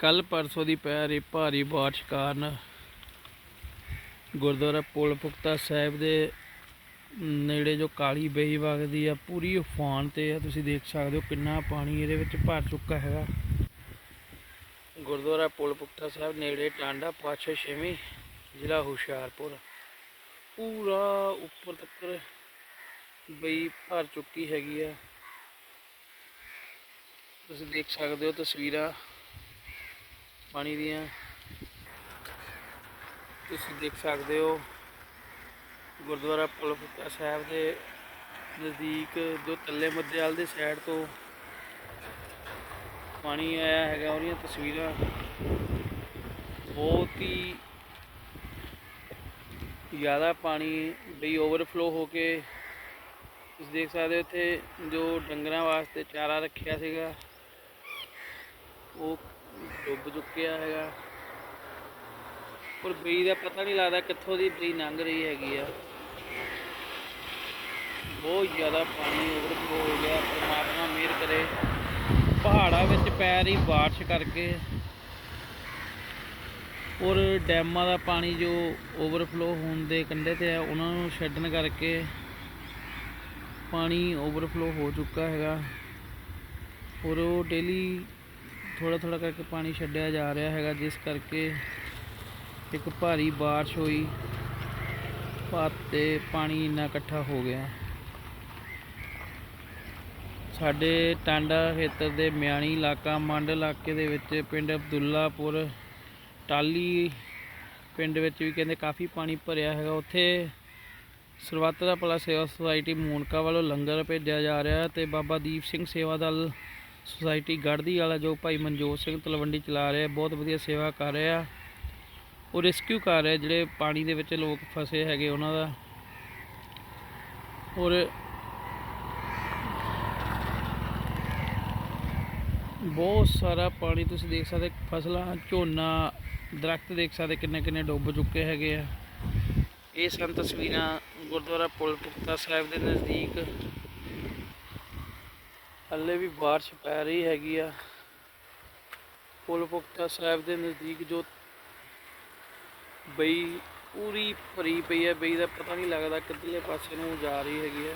ਕੱਲ ਪਰਸੋਂ ਦੀ ਪੈ ਰਹੀ ਭਾਰੀ ਬਾਰਿਸ਼ ਕਾਰਨ ਗੁਰਦੁਆਰਾ ਪੁਲ ਪੁਖਤਾ ਸਾਹਿਬ ਦੇ ਨੇੜੇ ਜੋ ਕਾਲੀ ਬੇਈ ਵਗਦੀ ਆ, ਪੂਰੀ ਉਫਾਨ ਤੇ ਆ। ਤੁਸੀਂ ਦੇਖ ਸਕਦੇ ਹੋ ਕਿੰਨਾ ਪਾਣੀ ਇਹਦੇ ਵਿੱਚ ਭਰ ਚੁੱਕਾ ਹੈਗਾ। ਗੁਰਦੁਆਰਾ ਪੁਲ ਪੁਖਤਾ ਸਾਹਿਬ ਨੇੜੇ ਟਾਂਡਾ ਪਾਛੇ ਛੇਵੀਂ ਜ਼ਿਲ੍ਹਾ ਹੁਸ਼ਿਆਰਪੁਰ। ਪੂਰਾ ਉੱਪਰ ਤੱਕ ਬਈ ਭਰ ਚੁੱਕੀ ਹੈਗੀ ਆ। ਤੁਸੀਂ ਦੇਖ ਸਕਦੇ ਹੋ ਤਸਵੀਰਾਂ ਪਾਣੀ ਦੀਆਂ। ਤੁਸੀਂ ਦੇਖ ਸਕਦੇ ਹੋ, ਗੁਰਦੁਆਰਾ ਪੁਲ ਸਾਹਿਬ ਦੇ ਨਜ਼ਦੀਕ ਜੋ ਤੱਲੇ ਮੱਦੇਵਾਲ ਦੇ ਸਾਈਡ ਤੋਂ ਪਾਣੀ ਆਇਆ ਹੈਗਾ, ਉਹਦੀਆਂ ਤਸਵੀਰਾਂ ਬਹੁਤ ਹੀ ਜ਼ਿਆਦਾ ਪਾਣੀ ਬਈ ਓਵਰਫਲੋ ਹੋ ਕੇ ਤੁਸੀਂ ਦੇਖ ਸਕਦੇ ਹੋ ਇੱਥੇ ਜੋ ਡੰਗਰਾਂ ਵਾਸਤੇ ਚਾਰਾ ਰੱਖਿਆ ਸੀਗਾ, ਉਹ ਡੁੱਬ ਚੁੱਕਿਆ ਹੈਗਾ। ਪਰ ਬਈ ਦਾ ਪਤਾ ਨਹੀਂ ਲੱਗਦਾ ਕਿੱਥੋਂ ਦੀ ਬਈ ਲੰਘ ਰਹੀ ਹੈਗੀ ਆ। ਬਹੁਤ ਜ਼ਿਆਦਾ ਪਾਣੀ ਓਵਰਫਲੋ ਹੋ ਗਿਆ, ਪਰਮਾਤਮਾ ਮਿਹਰ ਕਰੇ। ਪਹਾੜਾਂ ਵਿੱਚ ਪੈ ਰਹੀ ਬਾਰਿਸ਼ ਕਰਕੇ। ਔਰ ਡੈਮਾਂ ਦਾ ਪਾਣੀ ਜੋ ਓਵਰਫਲੋ ਹੋਣ ਦੇ ਕੰਢੇ ਤੇ ਹੈ ਉਹਨਾਂ ਨੂੰ ਛੱਡਣ ਕਰਕੇ ਪਾਣੀ ਓਵਰਫਲੋ ਹੋ ਚੁੱਕਾ ਹੈਗਾ। ਔਰ ਉਹ ਡੇਲੀ ਥੋੜਾ ਥੋੜਾ ਕਰਕੇ ਪਾਣੀ ਛੱਡਿਆ ਜਾ ਰਿਹਾ ਹੈਗਾ, ਜਿਸ ਕਰਕੇ ਇੱਕ ਭਾਰੀ ਬਾਰਿਸ਼ ਹੋਈ। ਭਾਤ ਤੇ ਪਾਣੀ ਇੰਨਾ ਇਕੱਠਾ ਹੋ ਗਿਆ। ਸਾਡੇ ਟਾਂਡਾ ਖੇਤਰ ਦੇ ਮਿਆਣੀ ਇਲਾਕਾ, ਮੰਡ ਇਲਾਕੇ ਦੇ ਵਿੱਚ ਪਿੰਡ ਅਬਦੁੱਲਾਪੁਰ ਟਾਲੀ ਪਿੰਡ ਵਿੱਚ ਵੀ ਕਹਿੰਦੇ ਕਾਫੀ ਪਾਣੀ ਭਰਿਆ ਹੈਗਾ। ਉੱਥੇ ਸਰਬੱਤ ਦਾ ਭਲਾ ਸੇਵਾ ਸੁਸਾਇਟੀ ਮੂਨਕਾ ਵੱਲੋਂ ਲੰਗਰ ਭੇਜਿਆ ਜਾ ਰਿਹਾ ਤੇ ਬਾਬਾ ਦੀਪ ਸਿੰਘ ਸੇਵਾ ਦਲ ਸੁਸਾਇਟੀ ਗੜਦੀ ਵਾਲਾ ਜੋ ਭਾਈ ਮਨਜੋਤ ਸਿੰਘ ਤਲਵੰਡੀ ਚਲਾ ਰਿਹਾ, ਬਹੁਤ ਵਧੀਆ ਸੇਵਾ ਕਰ ਰਿਹਾ ਉਹ ਰੈਸਕਿਊ ਕਰ ਰਿਹਾ ਜਿਹੜੇ ਪਾਣੀ ਦੇ ਵਿੱਚ ਲੋਕ ਫਸੇ ਹੈਗੇ ਉਹਨਾਂ ਦਾ। ਔਰ ਬਹੁਤ ਸਾਰਾ ਪਾਣੀ ਤੁਸੀਂ ਦੇਖ ਸਕਦੇ, ਫਸਲਾਂ, ਝੋਨਾ, ਦਰਖਤ ਦੇਖ ਸਕਦੇ ਕਿੰਨੇ ਕਿੰਨੇ ਡੁੱਬ ਚੁੱਕੇ ਹੈਗੇ ਆ। ਇਹ ਸਨ ਤਸਵੀਰਾਂ ਗੁਰਦੁਆਰਾ ਪੁਲ ਸਾਹਿਬ ਦੇ ਨਜ਼ਦੀਕ। ਹੱਲੇ ਵੀ ਬਾਰਿਸ਼ ਪੈ ਰਹੀ ਹੈਗੀ ਆ। ਪੁਲ ਪੁਖਤਾ ਸਾਹਿਬ ਦੇ ਨਜ਼ਦੀਕ ਜੋ ਬਈ ਪੂਰੀ ਭਰੀ ਪਈ ਹੈ। ਬਈ ਦਾ ਪਤਾ ਨਹੀਂ ਲੱਗਦਾ ਕਿੱਧਰਲੇ ਪਾਸੇ ਨੂੰ ਜਾ ਰਹੀ ਹੈਗੀ ਹੈ।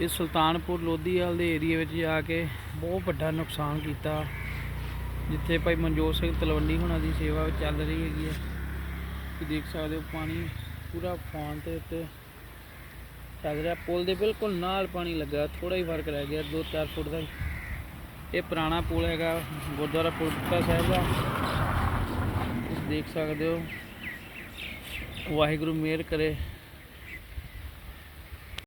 ਇਹ ਸੁਲਤਾਨਪੁਰ ਲੋਧੀਵਾਲ ਦੇ ਏਰੀਆ ਵਿੱਚ ਜਾ ਕੇ ਬਹੁਤ ਵੱਡਾ ਨੁਕਸਾਨ ਕੀਤਾ। ਜਿੱਥੇ ਭਾਈ ਮਨਜੋਤ ਸਿੰਘ ਤਲਵੰਡੀ ਹੁਣਾਂ ਦੀ ਸੇਵਾ ਚੱਲ ਰਹੀ ਹੈਗੀ ਹੈ। ਤੁਸੀਂ ਦੇਖ ਸਕਦੇ ਹੋ ਪਾਣੀ ਪੂਰਾ ਫਾਨ ਤੇ ਉੱਤੇ ਚੱਲ ਰਿਹਾ। ਪੁਲ ਦੇ ਬਿਲਕੁਲ ਨਾਲ ਪਾਣੀ ਲੱਗਾ ਥੋੜਾ ਹੀ ਫ਼ਰਕ ਰਹਿ ਗਿਆ 2-4 ਫੁੱਟ ਦਾ ਹੀ। ਇਹ ਪੁਰਾਣਾ ਪੁਲ ਹੈਗਾ, ਗੁਰਦੁਆਰਾ ਪੁਲਕਾ ਸਾਹਿਬ ਦਾ। ਤੁਸੀਂ ਦੇਖ ਸਕਦੇ ਹੋ। ਵਾਹਿਗੁਰੂ ਮਿਹਰ ਕਰੇ।